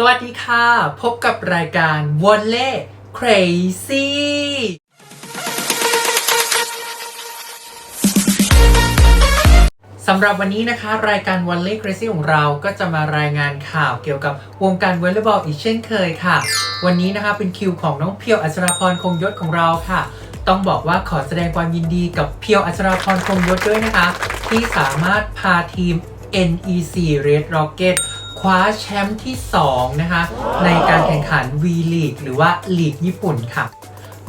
สวัสดีค่ะ พบกับรายการวอลเล่ crazy สำหรับวันนี้นะคะ รายการ w อลเล่ Crazy ของเราก็จะมารายงานข่าวเกี่ยวกับวงการวอลเลย์บอลอีกเช่นเคยค่ะ วันนี้นะคะเป็นคิวของน้องเพียวอัชราพรคงยศของเราค่ะ ต้องบอกว่าขอแสดงความยินดีกับเพียวอัชราพรคงยศด้วยนะคะ ที่สามารถพาทีม NEC Red Rocket คว้าแชมป์ที่ 2 นะคะ ในการแข่งขัน V League หรือว่าลีกญี่ปุ่นค่ะ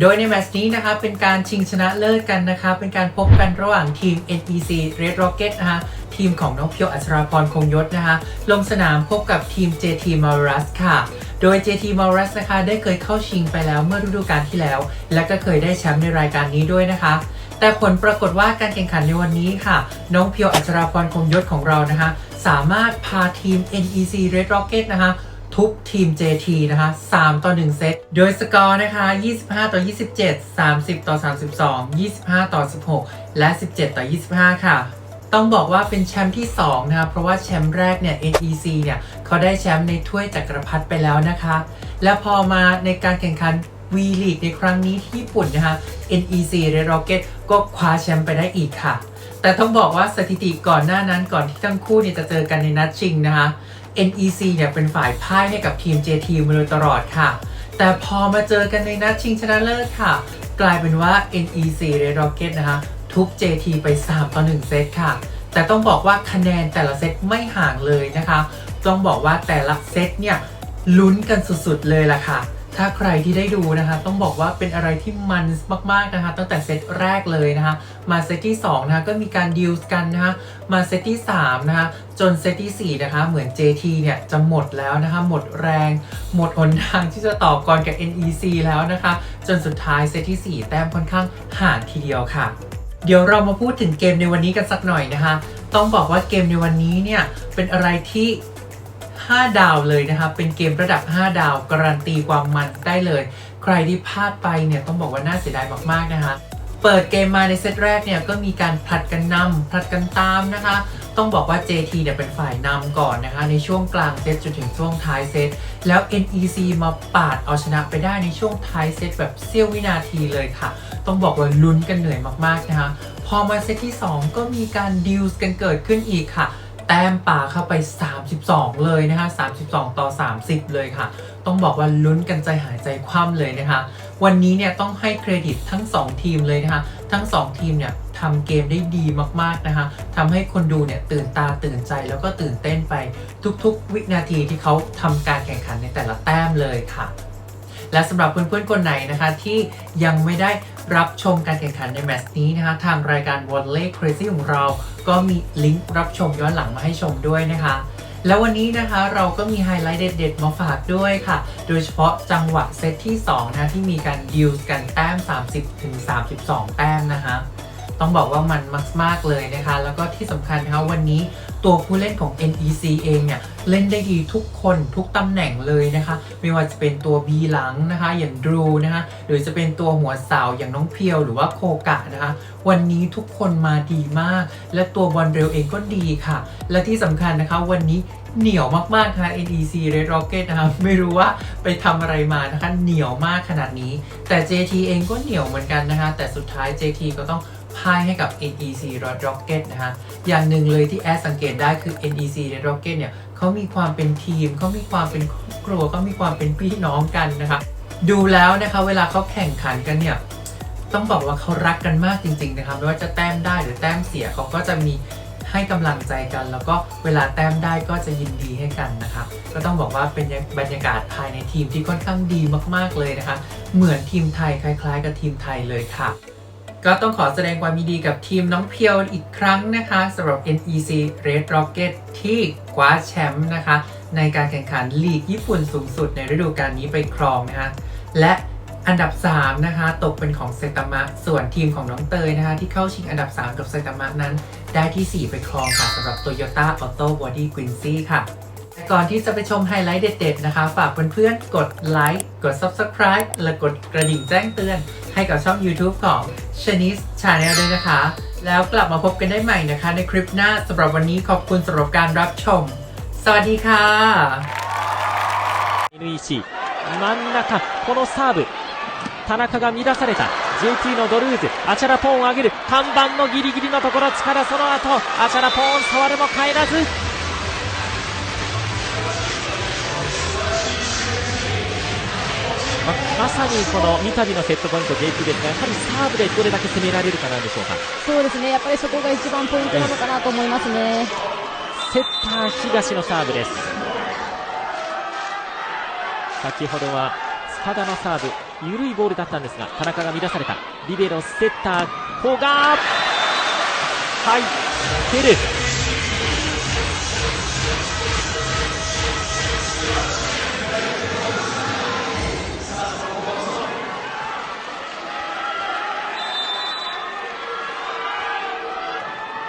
โดยในแมตช์นี้นะคะเป็นการชิงชนะเลิศกันนะคะ เป็นการพบกันระหว่างทีม NEC Red Rocket นะคะทีมของน้องเพียวอัชราพรคงยศนะคะ ลงสนามพบกับทีม JT m a r a s ค่ะ โดย JT m a r a s นะคะ ได้เคยเข้าชิงไปแล้วเมื่อฤดูกาลที่แล้ว และก็เคยได้แชมป์ในรายการนี้ด้วยนะคะ แต่ผลปรากฏว่าการแข่งขันในวันนี้ค่ะ น้องเพียวอัชราพรคงยศของเรานะคะ สามารถพาทีม NEC Red Rocket นะคะทุบทีม JT นะคะ 3 ต่อ 1 เซต โดยสกอร์นะคะ 25 ต่อ 27 30 ต่อ 32 25 ต่อ 16 และ 17 ต่อ 25 ค่ะ ต้องบอกว่าเป็นแชมป์ที่ 2 นะคะ เพราะว่าแชมป์แรกเนี่ย NEC เนี่ยเขาได้แชมป์ในถ้วยจักรพรรดิไปแล้วนะคะ และพอมาในการแข่งขัน V League ในครั้งนี้ที่ญี่ปุ่นนะคะ NEC Red Rocket ก็คว้าแชมป์ไปได้อีกค่ะ แต่ต้องบอกว่าสถิติก่อนหน้านั้นก่อนที่ทั้งคู่เนี่ยจะเจอกันในนัดชิงนะคะ NEC เนี่ยเป็นฝ่ายพ่ายให้กับทีม JT มาโดยตลอดค่ะ แต่พอมาเจอกันในนัดชิงชนะเลิศค่ะ กลายเป็นว่า NEC Red Rocket นะคะทุบ JT ไป 3 ต่อ 1 เซตค่ะ แต่ต้องบอกว่าคะแนนแต่ละเซตไม่ห่างเลยนะคะ ต้องบอกว่าแต่ละเซตเนี่ยลุ้นกันสุดๆเลยล่ะค่ะ ถ้าใครที่ได้ดูนะคะต้องบอกว่าเป็นอะไรที่มันมากๆนะคะตั้งแต่เซตแรกเลยนะคะมาเซตที่2นะคะก็มีการดิวส์กันนะคะมาเซตที่3นะคะจนเซตที่4นะคะเหมือน JT เนี่ยจะหมดแล้วนะคะหมดแรง หมดหนทางที่จะต่อกรกับ NEC แล้วนะคะ จนสุดท้ายเซตที่ 4 แต้มค่อนข้างห่างทีเดียวค่ะ เดี๋ยวเรามาพูดถึงเกมในวันนี้กันสักหน่อยนะคะ ต้องบอกว่าเกมในวันนี้เนี่ยเป็นอะไรที่ 5 ดาวเลยนะคะเป็นเกมระดับ 5 ดาว การันตีความมันได้เลย ใครที่พลาดไปเนี่ยต้องบอกว่าน่าเสียดายมากๆนะคะ เปิดเกมมาในเซตแรกเนี่ยก็มีการผลัดกันนำผลัดกันตามนะคะ ต้องบอกว่า JT เนี่ยเป็นฝ่ายนำก่อนนะคะ ในช่วงกลางเซตจนถึงช่วงท้ายเซต แล้ว NEC มาปาดเอาชนะไปได้ในช่วงท้ายเซตแบบเสี้ยววินาทีเลยค่ะ ต้องบอกว่าลุ้นกันเหนื่อยมากๆนะคะ พอมาเซตที่ 2 ก็มีการดิวส์กันเกิดขึ้นอีกค่ะ แต้มป่าเข้าไป 32 เลยนะคะ32 ต่อ 30 เลยค่ะ ต้องบอกว่าลุ้นกันใจหายใจคว่ำเลยนะคะ วันนี้เนี่ยต้องให้เครดิตทั้ง 2 ทีมเลยนะคะ ทั้ง 2 ทีมเนี่ยทำเกมได้ดีมากๆนะคะทำให้คนดูเนี่ยตื่นตาตื่นใจแล้วก็ตื่นเต้นไปทุกๆ วินาทีที่เขาทำการแข่งขันในแต่ละแต้มเลยค่ะ และสำหรับเพื่อนๆคนไหนนะคะที่ยังไม่ได้ รับชมการแข่งขันในแมตช์นี้นะคะ ทางรายการวอลเล่ Crazy ของเรา ก็มีลิงก์รับชมย้อนหลังมาให้ชมด้วยนะคะ แล้ววันนี้นะคะเราก็มีไฮไลท์เด็ดๆ มาฝากด้วยค่ะ โดยเฉพาะจังหวะเซตที่ 2 นะที่มีการดิวส์กันแต้ม 30ถึง32 แต้มนะคะ ต้องบอกว่ามันมากๆเลยนะคะ แล้วก็ที่สำคัญนะคะวันนี้ตัวผู้เล่นของ NEC เองเนี่ยเล่นได้ดีทุกคนทุกตำแหน่งเลยนะคะ ไม่ว่าจะเป็นตัว B หลังนะคะ อย่างดรูนะคะหรือจะเป็นตัวหัวเสาอย่างน้องเพียวหรือว่าโคกะนะคะ วันนี้ทุกคนมาดีมาก และตัวบอลเร็วเองก็ดีค่ะ และที่สำคัญนะคะวันนี้เหนียวมากๆนะคะ NEC Red Rocket นะคะไม่รู้ว่าไปทำอะไรมานะคะเหนียวมากขนาดนี้ แต่ JT เองก็เหนียวเหมือนกันนะคะ แต่สุดท้าย JT ก็ต้อง พ่ายให้กับ NEC Red Rocket นะคะอย่างหนึ่งเลยที่แอดสังเกตได้คือ NEC Red Rocket เนี่ยเขามีความเป็นทีมเขามีความเป็นครอบครัวเขามีความเป็นพี่น้องกันนะคะ ดูแล้วนะคะเวลาเขาแข่งขันกันเนี่ย ต้องบอกว่าเขารักกันมากจริง ๆ นะคะไม่ว่าจะแต้มได้หรือแต้มเสียเขาก็จะมีให้กำลังใจกัน แล้วก็เวลาแต้มได้ก็จะยินดีให้กันนะคะ ก็ต้องบอกว่าเป็นบรรยากาศภายในทีมที่ค่อนข้างดีมากๆเลยนะคะ เหมือนทีมไทยคล้าย ๆ กับทีมไทยเลยค่ะ ก็ต้องขอแสดงความยินดีกับทีมน้องเพียวอีกครั้งนะคะสำหรับ NEC Red Rocket ที่คว้าแชมป์นะคะ ในการแข่งขันลีกญี่ปุ่นสูงสุดในฤดูกาลนี้ไปครองนะคะและอันดับ 3 นะคะ ตกเป็นของเซตามะ ส่วนทีมของน้องเตยนะคะ ที่เข้าชิงอันดับ 3 กับเซตามะนั้น ได้ที่ 4 ไปครองค่ะสำหรับ Toyota Auto Body Quincy ค่ะแต่ ก่อนที่จะไปชมไฮไลท์เด็ดๆนะคะ ฝากเพื่อนๆ กดไลค์ กด Subscribe และกดกระดิ่งแจ้งเตือน ให้กับช่อง YouTube ของ Shanice Channel ด้วยนะคะ แล้วกลับมาพบกันได้ใหม่นะคะ ในคลิปหน้าสำหรับวันนี้ขอบคุณสำหรับการรับชม สวัสดีค่ะ NEC 真ん中このサーブ田中が乱された JT のドルーズアチャラポーンを上げる看板のギリギリのところ力その後アチャラポーン触るも帰らず ままさにこの三度のセットポイント JT ですがやはりサーブでどれだけ攻められるかなんでしょうか？そうですね、やっぱりそこが一番ポイントなのかなと思いますね。セッター東のサーブです。先ほどは塚田のサーブ緩いボールだったんですが田中が乱された。リベロセッター古賀。入ってる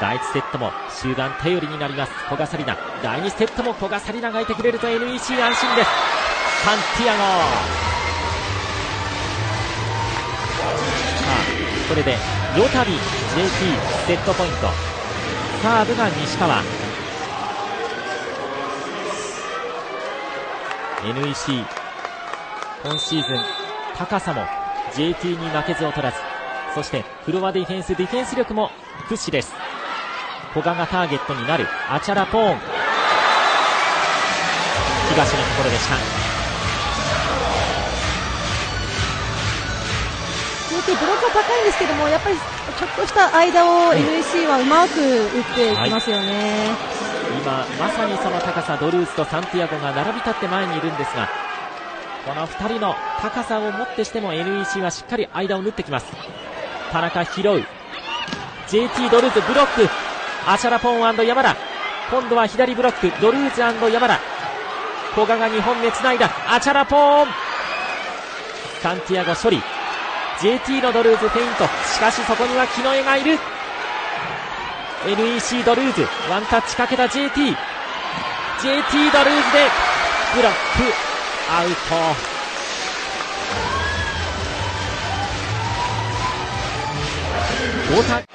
第1セットも終盤頼りになります。古賀紗理那。第2セットも古賀紗理那がいてくれると NEC 安心です。サンティアゴさあこれでヨタビ JT セットポイント。サーブが西川。NEC 今シーズン高さも JT に負けず劣らず。そしてフロアディフェンスディフェンス力も屈指です。古賀がターゲットになる。アチャラポーン。東のところでした。ブロックは高いんですけども、やっぱりちょっとした間を NEC はうまく打っていきますよね。今まさにその高さドルーズとサンティアゴが並び立って前にいるんですがこの2人の高さをもってしても NEC はしっかり間を縫ってきます。田中拾う。JT ドルーズブロックアシャラポン山田今度は左ブロックドルーズ山田古賀が2本目つないだアチャラポーン。サンティアゴ処理 JT のドルーズフェイント。しかしそこには木の絵がいる。NEC ドルーズ。ワンタッチかけた JT JT ドルーズでブロック。アウト。太田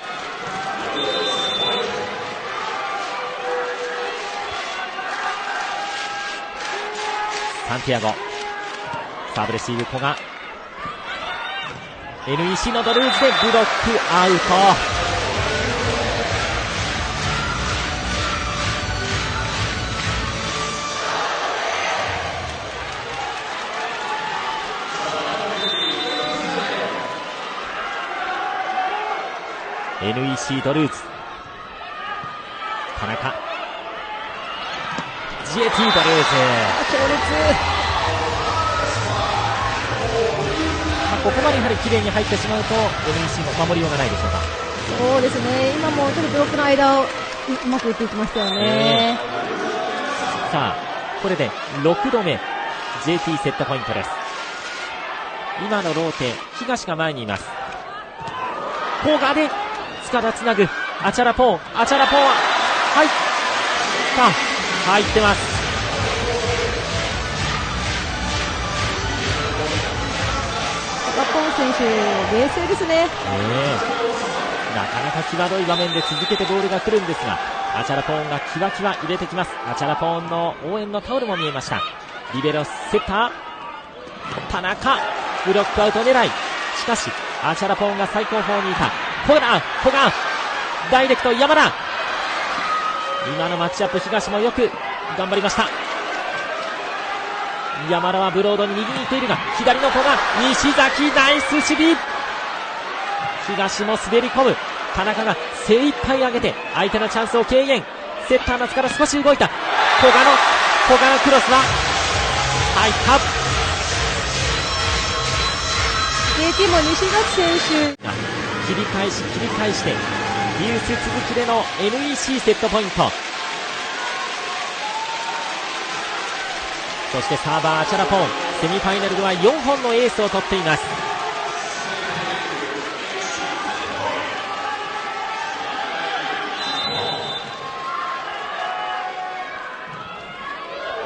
ティアゴサーブレシーブ古賀 NEC のドルーズでブロックアウト「NEC ドルーズ」田中 GAT ドルーズ強烈。ここまでやはり綺麗に入ってしまうと NEC も守りようがないでしょうか。そうですね、今もちょっとブロックの間をううまく打っていきましたよね。さあこれで6度目 JT セットポイントです。今のローテ東が前にいます。古賀で塚田つなぐ。アチャラポーンアチャラポーンは入った入ってますポン選手、冷静ですね。ねなかなか際どい場面で続けてボールが来るんですが、アチャラポーンがキワキワ入れてきます。アチャラポーンの応援のタオルも見えました。リベロセッター、田中、ブロックアウト狙い。しかし、アチャラポーンが最高峰にいた。古賀、古賀、ダイレクト山田。今のマッチアップ東もよく頑張りました。山田はブロードに右に行っているが、左の古賀、西崎ナイス守備。東も滑り込む。田中が精一杯上げて相手のチャンスを軽減セッターのから少し動いた。古賀の古賀のクロスは入った。JT も西崎選手、切り返し切り返してデュース続きでの NEC セットポイントそしてサーバーアチャラポンセミファイナルでは4本のエースを取っています。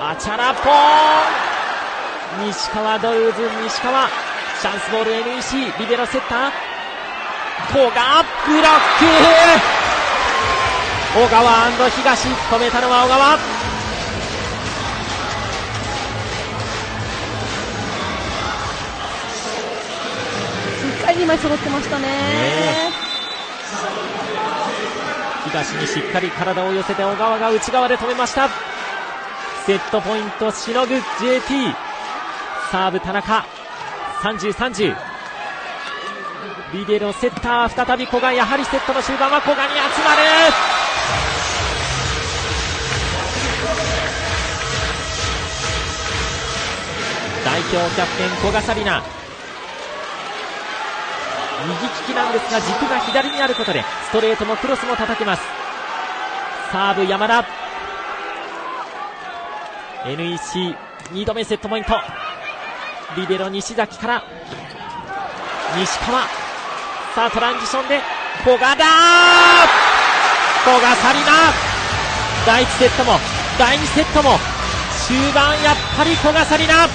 アチャラポン西川ドルーズ西川。チャンスボール NEC リベロセッター。古賀ブロック。小川東止めたのは小川。2枚揃ってましたね。東にしっかり体を寄せて小川が内側で止めました。セットポイントしのぐ JT サーブ田中。3030リベロセッター再び古賀やはりセットの終盤は古賀に集まる。代表キャプテン古賀紗理那。右利きなんですが軸が左にあることでストレートもクロスも叩けます。サーブ山田。NEC2 度目セットポイント。リベロ西崎から。西川。さあトランジションで古賀だ古賀紗理那第1セットも第2セットも終盤やっぱり古賀紗理那